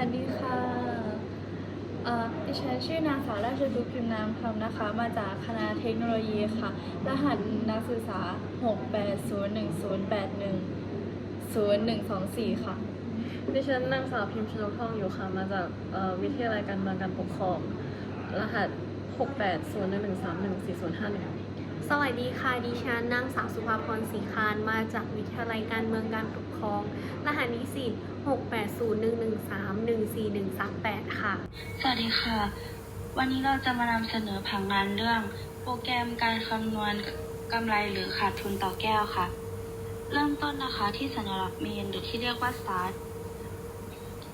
วัสดีค่ะอ่อดิฉันชื่อนางสาวราชดุพิมนามคำนะคะ มาจากคณะเทคโนโลยีค่ะ รหัสนักศึกษา 68010810124 ค่ะ ดิฉันนางสาวพิมพ์ชนกทองอยู่ค่ะ มาจากวิทยาลัยการเมืองการปกครอง รหัส 6 สวัสดีค่ะ ดิฉันนางสาวสุภาพรศรีคานมาจากวิทยาลัยการเมืองการปกครอง รหัสนิสิต68011314138 ค่ะ สวัสดีค่ะ วันนี้เราจะมานำเสนอผังงานเรื่อง โปรแกรมการคำนวณกำไรหรือขาดทุนต่อแก้วค่ะ เริ่มต้นนะคะที่สัญลักษณ์เมนหรือที่เรียกว่า start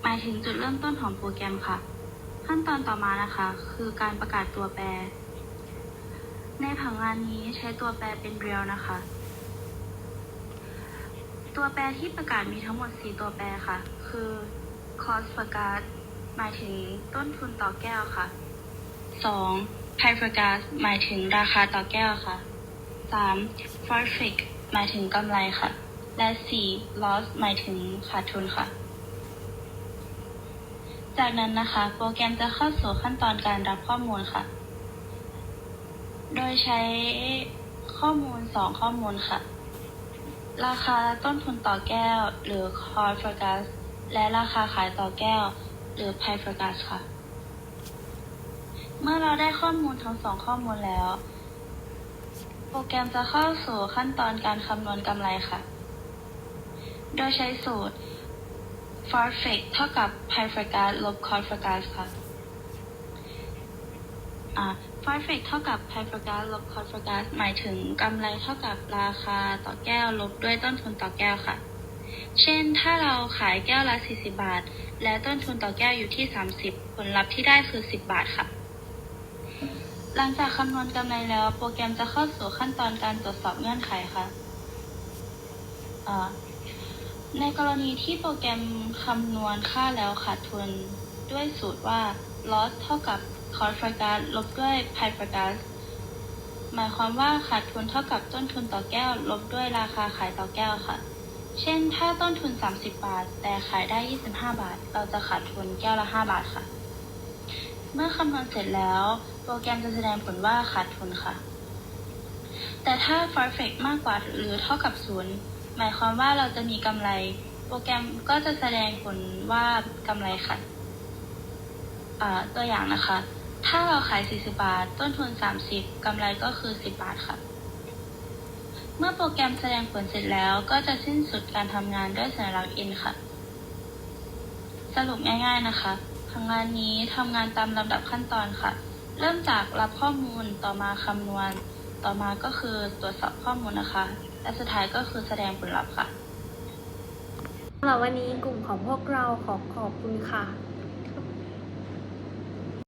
หมายถึงจุดเริ่มต้นของโปรแกรมค่ะ ขั้นตอนต่อมานะคะ คือการประกาศตัวแปร ในผังงานนี้ใช้ตัวแปรเป็น real นะคะ ตัวแปรที่ประกาศมีทั้งหมด 4 ตัวแปรค่ะ คือ cost per gas หมายถึงต้นทุนต่อแก้วค่ะ 2. price per gas หมายถึงราคาต่อแก้วค่ะ 3. profit หมายถึงกำไรค่ะ และ 4. loss หมายถึงขาดทุนค่ะ จากนั้นนะคะ โปรแกรมจะเข้าสู่ขั้นตอนการรับข้อมูลค่ะ โดยใช้ข้อมูล 2 ข้อมูลค่ะ ราคาต้นทุนต่อแก้ว หรือ cost per gas และราคาขายต่อแก้ว หรือ price per gas ค่ะ เมื่อเราได้ข้อมูลทั้งสองข้อมูลแล้ว โปรแกรมจะเข้าสู่ขั้นตอนการคำนวณกำไรค่ะ โดยใช้สูตร profit เท่ากับ price per gas ลบ cost per gas ค่ะ อ่า profit เท่ากับ price per gas ลบ cost per gas หมายถึงกำไรเท่ากับราคาต่อแก้วลบด้วยต้นทุนต่อแก้วค่ะ เช่น ถ้าเราขายแก้วละ 40 บาท และต้นทุนต่อแก้วอยู่ที่ 30 ผลลัพธ์ที่ได้คือ 10 บาทค่ะ หลังจากคำนวณกำไรแล้วโปรแกรมจะเข้าสู่ขั้นตอนการตรวจสอบเงื่อนไขค่ะในกรณีที่โปรแกรมคำนวณค่าแล้วขาดทุน ด้วยสูตรว่า loss เท่ากับ cost per gas ลบด้วย price per gas หมายความว่าขาดทุนเท่ากับต้นทุนต่อแก้ว ลบด้วยราคาขายต่อแก้วค่ะ เช่น ถ้าต้นทุน 30 บาท แต่ขายได้ 25 บาท เราจะขาดทุนแก้วละ 5 บาทค่ะ เมื่อคำนวณเสร็จแล้ว โปรแกรมจะแสดงผลว่าขาดทุนค่ะ แต่ถ้า perfect มากกว่าหรือเท่ากับศูนย์หมายความว่าเราจะมีกำไร โปรแกรมก็จะแสดงผลว่ากำไรค่ะ ตัวอย่างนะคะ ถ้าเราขาย 40 บาท ต้นทุน 30กำไรก็คือ 10 บาทค่ะ เมื่อโปรแกรมแสดงผลเสร็จแล้วก็จะสิ้นสุดการทำงานด้วยสัญลักษณ์ n ค่ะ สรุปง่ายๆนะคะทางงานนี้ทำงานตามลำดับขั้นตอนค่ะ เริ่มจากรับข้อมูลต่อมาคำนวณ ต่อมาก็คือตรวจสอบข้อมูลนะคะ และสุดท้ายก็คือแสดงผลลัพธ์ค่ะสำหรับวันนี้กลุ่มของพวกเราขอขอบคุณค่ะ